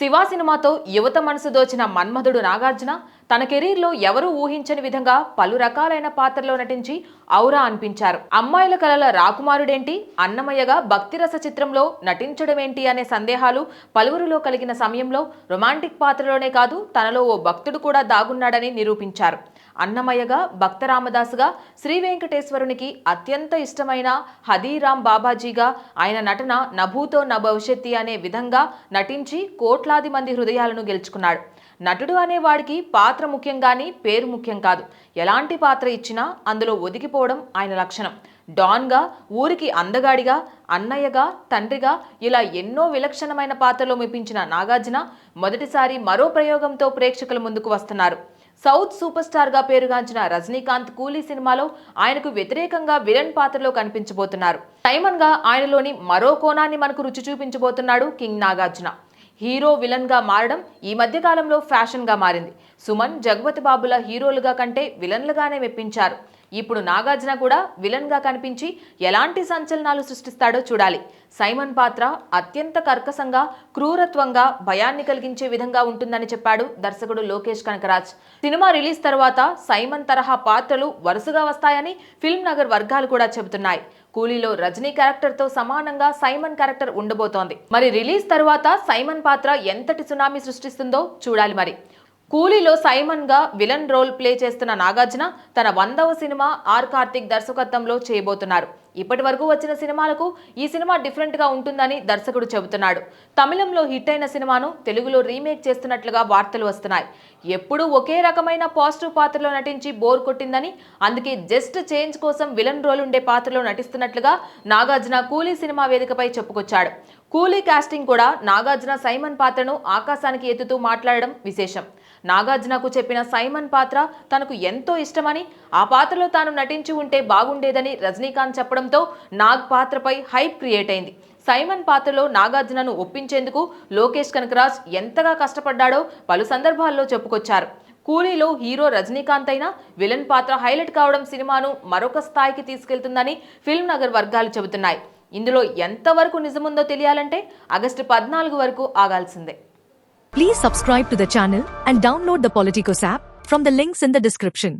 శివ సినిమాతో యువత మనసు దోచిన మన్మధుడు నాగార్జున తన కెరీర్లో ఎవరూ ఊహించని విధంగా పలు రకాలైన పాత్రలో నటించి ఔరా అనిపించారు. అమ్మాయిల కలల రాకుమారుడేంటి? అన్నమయ్యగా భక్తిరస చిత్రంలో నటించడమేంటి అనే సందేహాలు పలువురిలో కలిగిన సమయంలో రొమాంటిక్ పాత్రలోనే కాదు తనలో ఓ భక్తుడు కూడా దాగున్నాడని నిరూపించారు. అన్నమయ్యగా భక్త రామదాసుగా శ్రీ వెంకటేశ్వరునికి అత్యంత ఇష్టమైన హదీరామ్ బాబాజీగా ఆయన నటన నభూతో న భవిష్యత్తి అనే విధంగా నటించి కోట్లాది మంది హృదయాలను గెలుచుకున్నాడు. నటుడు అనేవాడికి పాత్ర ముఖ్యం కానీ పేరు ముఖ్యం కాదు. ఎలాంటి పాత్ర ఇచ్చినా అందులో ఒదిగిపోవడం ఆయన లక్షణం. డాన్గా ఊరికి అందగాడిగా అన్నయ్యగా తండ్రిగా ఇలా ఎన్నో విలక్షణమైన పాత్రలో మెప్పించిన నాగార్జున మొదటిసారి మరో ప్రయోగంతో ప్రేక్షకుల ముందుకు వస్తున్నారు. సౌత్ సూపర్ స్టార్గా పేరుగాంచిన రజనీకాంత్ కూలీ సినిమాలో ఆయనకు వ్యతిరేకంగా విలన్ పాత్రలో కనిపించబోతున్నారు. సైమన్గా ఆయనలోని మరో కోణాన్ని మనకు రుచి చూపించబోతున్నాడు కింగ్ నాగార్జున. హీరో విలన్గా మారడం ఈ మధ్య కాలంలో ఫ్యాషన్గా మారింది. సుమన్ జగపతి బాబుల హీరోలుగా కంటే విలన్లుగానే మెప్పించారు. ఇప్పుడు నాగార్జున కూడా విలన్గా కనిపించి ఎలాంటి సంచలనాలు సృష్టిస్తాడో చూడాలి. సైమన్ పాత్ర అత్యంత కర్కశంగా క్రూరత్వంగా భయాన్ని కలిగించే విధంగా ఉంటుందని చెప్పాడు దర్శకుడు లోకేష్ కనకరాజ్. సినిమా రిలీజ్ తర్వాత సైమన్ తరహా పాత్రలు వరుసగా వస్తాయని ఫిల్మ్ నగర్ వర్గాలు కూడా చెబుతున్నాయి. కూలీలో రజనీ క్యారెక్టర్తో సమానంగా సైమన్ క్యారెక్టర్ ఉండబోతోంది. మరి రిలీజ్ తర్వాత సైమన్ పాత్ర ఎంతటి సునామీ సృష్టిస్తుందో చూడాలి మరి. కూలీలో సైమన్గా విలన్ రోల్ ప్లే చేస్తున్న నాగార్జున తన వందవ సినిమా ఆర్ కార్తిక్ దర్శకత్వంలో చేయబోతున్నారు. ఇప్పటి వరకు వచ్చిన సినిమాలకు ఈ సినిమా డిఫరెంట్గా ఉంటుందని దర్శకుడు చెబుతున్నాడు. తమిళంలో హిట్ అయిన సినిమాను తెలుగులో రీమేక్ చేస్తున్నట్లుగా వార్తలు వస్తున్నాయి. ఎప్పుడూ ఒకే రకమైన పాజిటివ్ పాత్రలో నటించి బోర్ కొట్టిందని అందుకే జస్ట్ చేంజ్ కోసం విలన్ రోల్ ఉండే పాత్రలో నటిస్తున్నట్లుగా నాగార్జున కూలీ సినిమా వేదికపై చెప్పుకొచ్చాడు. కూలీ కాస్టింగ్ కూడా నాగార్జున సైమన్ పాత్రను ఆకాశానికి ఎత్తుతూ మాట్లాడడం విశేషం. నాగార్జునకు చెప్పిన సైమన్ పాత్ర తనకు ఎంతో ఇష్టమని ఆ పాత్రలో తాను నటించి ఉంటే బాగుండేదని రజనీకాంత్ చెప్పడం చెప్పడంతో నాగ్ పాత్రపై హైప్ క్రియేట్ అయింది. సైమన్ పాత్రలో నాగార్జునను ఒప్పించేందుకు లోకేష్ కనకరాజ్ ఎంతగా కష్టపడ్డాడో పలు సందర్భాల్లో చెప్పుకొచ్చారు. కూలీలో హీరో రజనీకాంత్ అయినా విలన్ పాత్ర హైలైట్ కావడం సినిమాను మరొక స్థాయికి తీసుకెళ్తుందని ఫిల్మ్ నగర్ వర్గాలు చెబుతున్నాయి. ఇందులో ఎంతవరకు నిజముందో తెలియాలంటే ఆగస్టు పద్నాలుగు వరకు ఆగాల్సిందే. Please subscribe to the channel and download the Politicos app from the links in the description